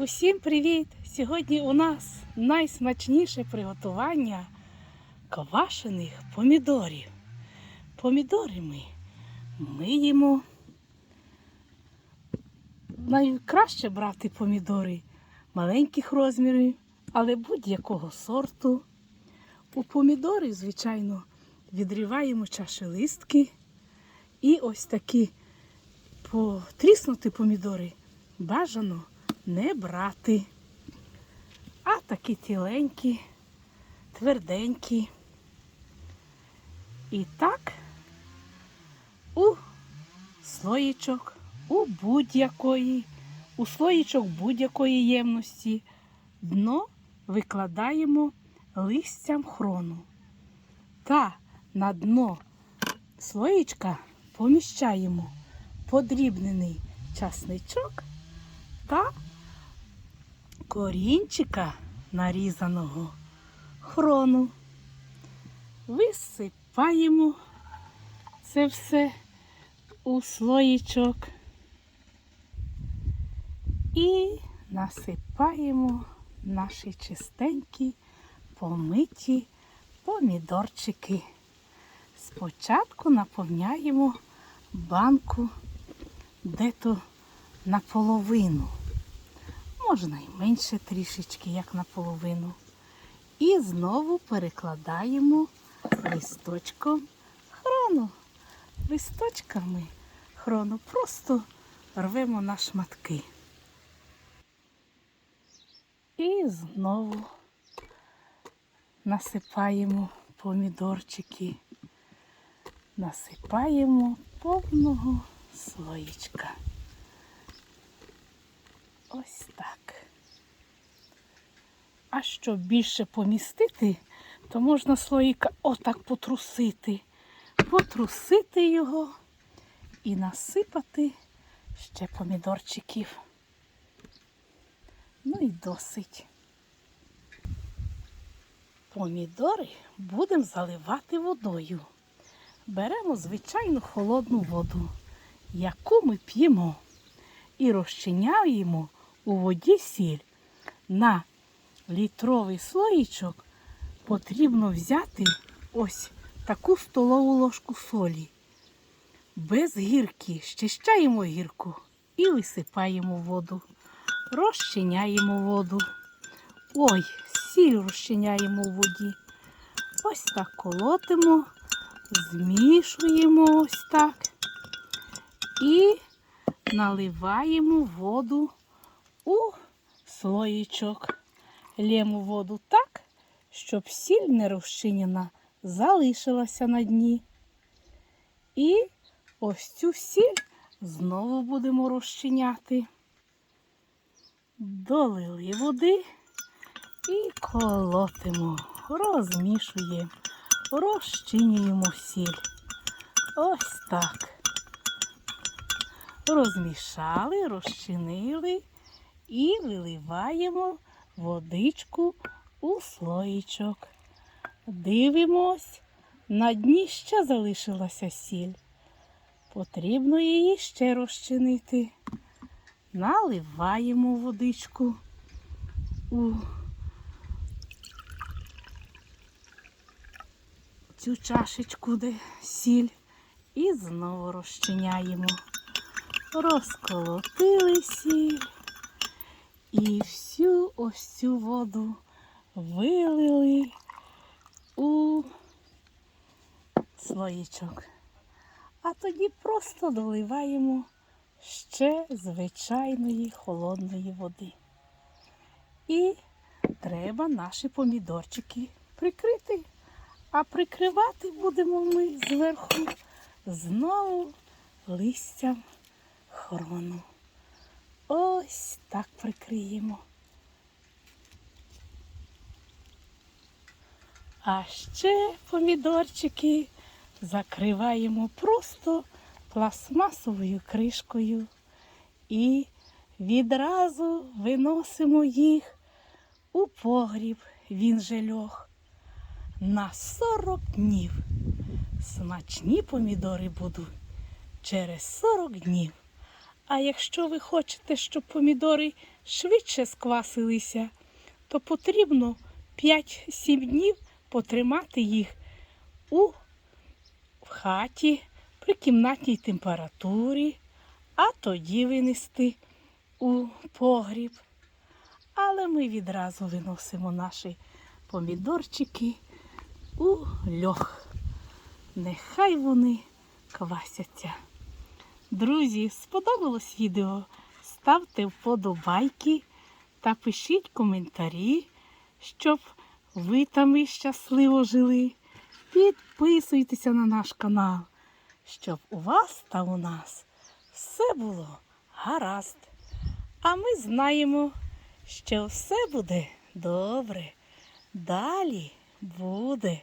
Усім привіт! Сьогодні у нас найсмачніше приготування квашених помідорів. Помідори ми миємо. Найкраще брати помідори маленьких розмірів, але будь-якого сорту. У помідори, звичайно, відріваємо чашелистки і ось такі потріснуті помідори бажано не брати. А такі тіленькі, тверденькі. І так у слоїчок, у будь-якої, у слоїчок будь-якої ємності дно викладаємо листям хрону. Та на дно слоїчка поміщаємо подрібнений часничок та корінчика нарізаного хрону. Висипаємо це все у слоїчок і насипаємо наші чистенькі помиті помідорчики. Спочатку наповняємо банку де-то наполовину. Можна і менше трішечки, як наполовину. І знову перекладаємо листочком хрону. Листочками хрону просто рвемо на шматки. І знову насипаємо помідорчики, насипаємо повного слоїчка. Ось так. А щоб більше помістити, то можна слоїка отак потрусити, потрусити його і насипати ще помідорчиків. Ну і досить. Помідори будемо заливати водою. Беремо звичайну холодну воду, яку ми п'ємо, і розчиняємо у воді сіль. На літровий слоїчок потрібно взяти ось таку столову ложку солі. Без гірки щищаємо гірку і висипаємо воду. Розчиняємо воду. Ой, сіль розчиняємо в воді. Ось так колотимо, змішуємо ось так. І наливаємо воду у слоїчок. Лємо воду так, щоб сіль не розчинена залишилася на дні. І ось цю сіль знову будемо розчиняти. Долили води і колотимо, розмішуємо, розчинюємо сіль. Ось так. Розмішали, розчинили і виливаємо водичку у слоїчок. Дивимось, на дні ще залишилася сіль. Потрібно її ще розчинити. Наливаємо водичку у цю чашечку, де сіль, і знову розчиняємо. Розколотили сіль і всю ось цю воду вилили у слоїчок. А тоді просто доливаємо ще звичайної холодної води. І треба наші помідорчики прикрити. А прикривати будемо ми зверху знову листям хрону. Ось так прикриємо. А ще помідорчики закриваємо просто пластмасовою кришкою і відразу виносимо їх у погріб, він же льох, на 40 днів. Смачні помідори будуть через 40 днів. А якщо ви хочете, щоб помідори швидше сквасилися, то потрібно 5-7 днів потримати їх у в хаті при кімнатній температурі, а тоді винести у погріб. Але ми відразу виносимо наші помідорчики у льох. Нехай вони квасяться. Друзі, сподобалось відео? Ставте вподобайки та пишіть коментарі, щоб ви там і щасливо жили. Підписуйтеся на наш канал, щоб у вас та у нас все було гаразд. А ми знаємо, що все буде добре. Далі буде